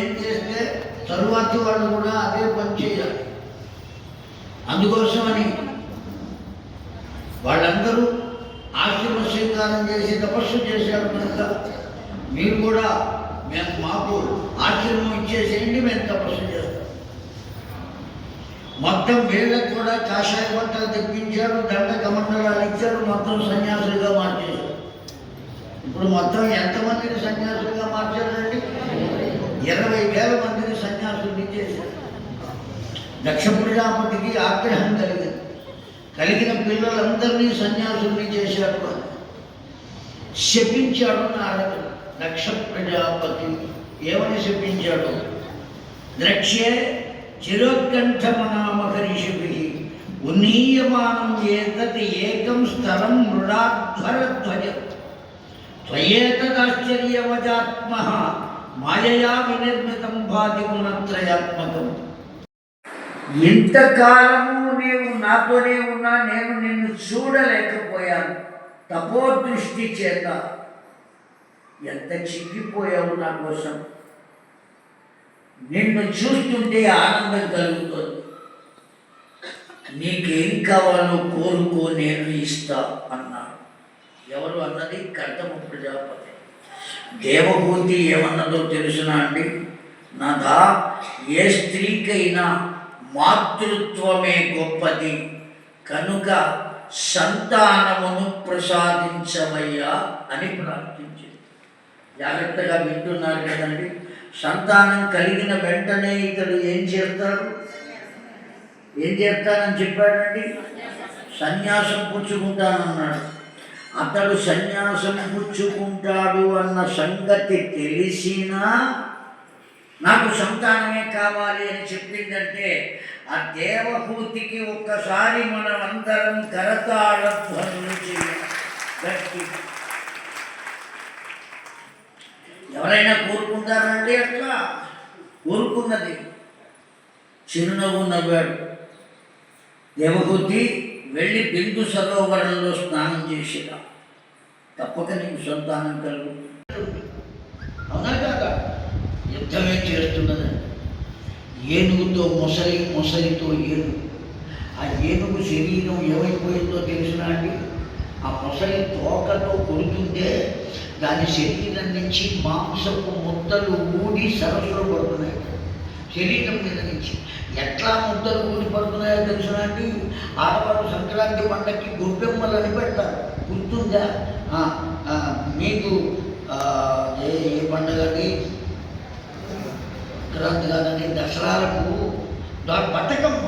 ఏం చేస్తే తరువాతి వాళ్ళు కూడా అదే పని చేయాలి. అందుకోసమని వాళ్ళందరూ ఆశ్రమ స్వీకారం చేసి తపస్సు చేశారు కనుక మీరు కూడా మేము మాకు ఆశ్రమం ఇచ్చేసేయండి మేము తపస్సు చేస్తాం. మొత్తం వీళ్ళకి కూడా కాషాయ బట్టలు తెప్పించారు దండ కమండలాలు ఇచ్చారు మొత్తం సన్యాసులుగా మార్చేశారు. ఇప్పుడు మొత్తం ఎంతమందిని సన్యాసులుగా మార్చారండి? ఇరవై వేల మందిని సన్యాసుల్ని చేశారు దక్ష ప్రజాపతికి ఆగ్రహం కలిగింది. కలిగిన పిల్లలందరినీ సన్యాసుల్ని చేశాడు అని శపించాడు నారదు దక్ష ప్రజాపతి ఏమని శపించాడు? ద్రక్ష్యే చిరోత్కంఠమనామహర్షిభి ఉన్నీయమానం ఏతత్ ఏకం స్థలం మృడాధ్వరధ్వజం త్వయేతదాశ్చర్యవజాత్మ మాయయా వినిర్మితం భాతి గుణత్రయాత్మకం ఇంతకాలము నీవు నాతోనే ఉన్నా నేను నిన్ను చూడలేకపోయాను. తపోదృష్టి చేత ఎంత చిక్కిపోయావు నా కోసం? నిన్ను చూస్తుంటే ఆనందం కలుగుతుంది. నీకేం కావాలో కోరుకో నేను ఇస్తా అన్నాడు. ఎవరు అన్నది కర్తమ ప్రజాపతి. దేవభూతి ఏమన్నదో తెలుసునా అండి? నదా ఏ స్త్రీకైనా మాతృత్వమే గొప్పది. కనుక సంతానమును ప్రసాదించవయ్యా అని ప్రార్థించింది. జాగ్రత్తగా వింటున్నారు కదండి. సంతానం కలిగిన వెంటనే ఇతడు ఏం చేస్తాడు ఏం చేస్తానని చెప్పాడండి? సన్యాసం పుచ్చుకుంటానన్నాడు. అతడు సన్యాసం పుచ్చుకుంటాడు అన్న సంగతి తెలిసినా నాకు సంతానమే కావాలి అని చెప్పిందంటే ఆ దేవహూతికి ఒక్కసారి మనం అందరం కరతాళ చేయాలి. ఎవరైనా కోరుకుంటారంటే అట్లా కోరుకున్నది. చిరునవ్వు నవ్వాడు. దేవహూతి వెళ్ళి బిందు సరోవరంలో స్నానం చేసిరా. తప్పక నీకు సంతానం కలుగు. అవునా యుద్ధమే చేస్తున్నదండి ఏనుగుతో మొసలి మొసలితో ఏనుగు ఆ ఏనుగు శరీరం ఏమైపోయిందో తెలిసినా అండి? ఆ మొసలి తోకతో కొడుతుంటే దాని శరీరం నుంచి మాంసపు ముద్దలు ఊడి సరస్సులో పడుతున్నాయి. శరీరం మీద నుంచి ఎట్లా ముద్దలు ఊడి పడుతున్నాయో తెలుసు అండి? ఆడవాళ్ళు సంక్రాంతి పండక్కి గొబ్బెమ్మలు అని పెడతారు. గుర్తుందా? మీకు ఏ ఏ పండగ అండి? సంక్రాంతి కాదండి దసరాలకు దాని బట్టకమ్మ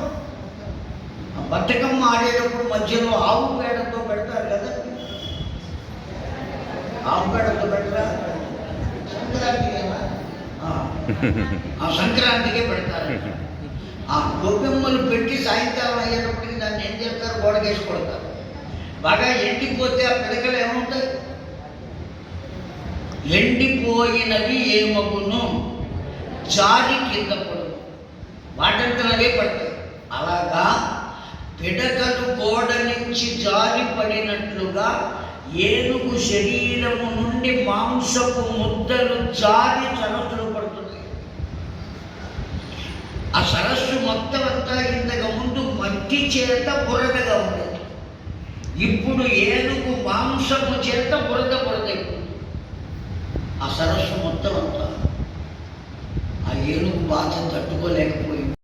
బట్టకమ్మ ఆడేటప్పుడు మధ్యలో ఆవు పేడతో పెడతారు కదా? ఆవు పేడతో పెడతారు? సంక్రాంతి కదా? ఆ. సంక్రాంతికే పెడతారు. ఆ గోబెమ్మలు పెట్టి సాయంకాలం అయ్యేటప్పటికి దాన్ని ఏం చేస్తారు? గోడకేసి కొడతారు. బాగా ఎండిపోతే ఆ పిడకలు ఏముంటాయి? ఎండిపోయినవి ఏమగును? జారి కింద పడు వాటంతలవే పడతాయి. అలాగా పిడకలు గోడ నుంచి జారి పడినట్లుగా ఏనుగు శరీరము నుండి మాంసపు ముద్దలు జారి సరస్సులో పడుతున్నాయి ఆ సరస్సు మొత్తం అంతా ఇంతకు ముందు మట్టి చేత బురదగా ఉండేది. ఇప్పుడు ఏనుగు మాంసము చేత బురద బురద ఆ సరస్సు మొత్తం అంతా ఆ ఏనుగు బాధ తట్టుకోలేకపోయింది.